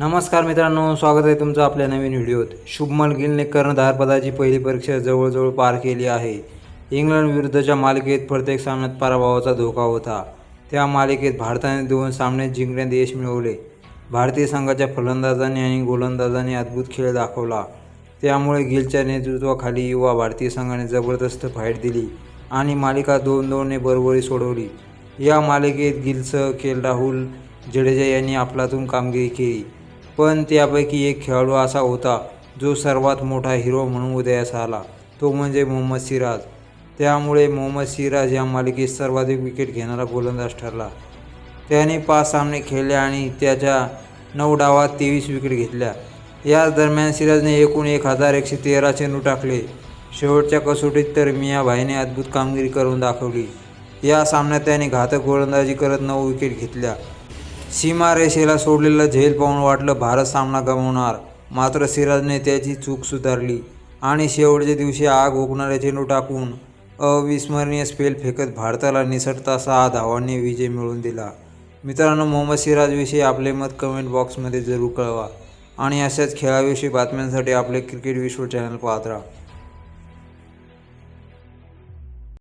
नमस्कार मित्रांनो स्वागत आहे तुमचं आपल्या नवीन व्हिडिओत. शुभमन गिलने कर्णधारपदाची पहिली परीक्षा जवळजवळ पार केली आहे. इंग्लंड विरुद्धच्या मालिकेत प्रत्येक सामन्यात पराभवाचा धोका होता. त्या मालिकेत भारताने दोन सामने जिंकण्यात यश मिळवले. भारतीय संघाच्या फलंदाजांनी आणि गोलंदाजांनी अद्भुत खेळ दाखवला. त्यामुळे गिलच्या नेतृत्वाखाली युवा भारतीय संघाने जबरदस्त फाईट दिली आणि मालिका दोन दोनने बरोबरी सोडवली. या मालिकेत गिलसह केल राहुल जडेजा यांनी आपलातून कामगिरी केली. पण त्यापैकी एक खेळाडू असा होता जो सर्वात मोठा हिरो म्हणून उदयास आला. तो म्हणजे मोहम्मद सिराज. त्यामुळे मोहम्मद सिराज या मालिकेत सर्वाधिक विकेट घेणारा गोलंदाज ठरला. त्याने पाच सामने खेळले आणि त्याच्या नऊ डावात तेवीस विकेट घेतल्या. याच दरम्यान सिराजने एकूण एक हजार एकशे तेरा चेंडू टाकले. शेवटच्या कसोटीत तर मियाभाईने अद्भुत कामगिरी करून दाखवली. या सामन्यात त्याने घातक गोलंदाजी करत नऊ विकेट घेतल्या. सीमारेषेला सोडलेलं झेल पाहून वाटलं भारत सामना गमावणार. मात्र सिराजने त्याची चूक सुधारली. आणि शेवटच्या दिवशी आग ओकणाऱ्या चेंडू टाकून अविस्मरणीय स्पेल फेकत भारताला निसटता सहा धावांनी विजय मिळवून दिला. मित्रांनो मोहम्मद सिराजविषयी आपले मत कमेंट बॉक्समध्ये जरूर कळवा. आणि अशाच खेळाविषयी बातम्यांसाठी आपले क्रिकेट विश्व चॅनल पाहत राहा.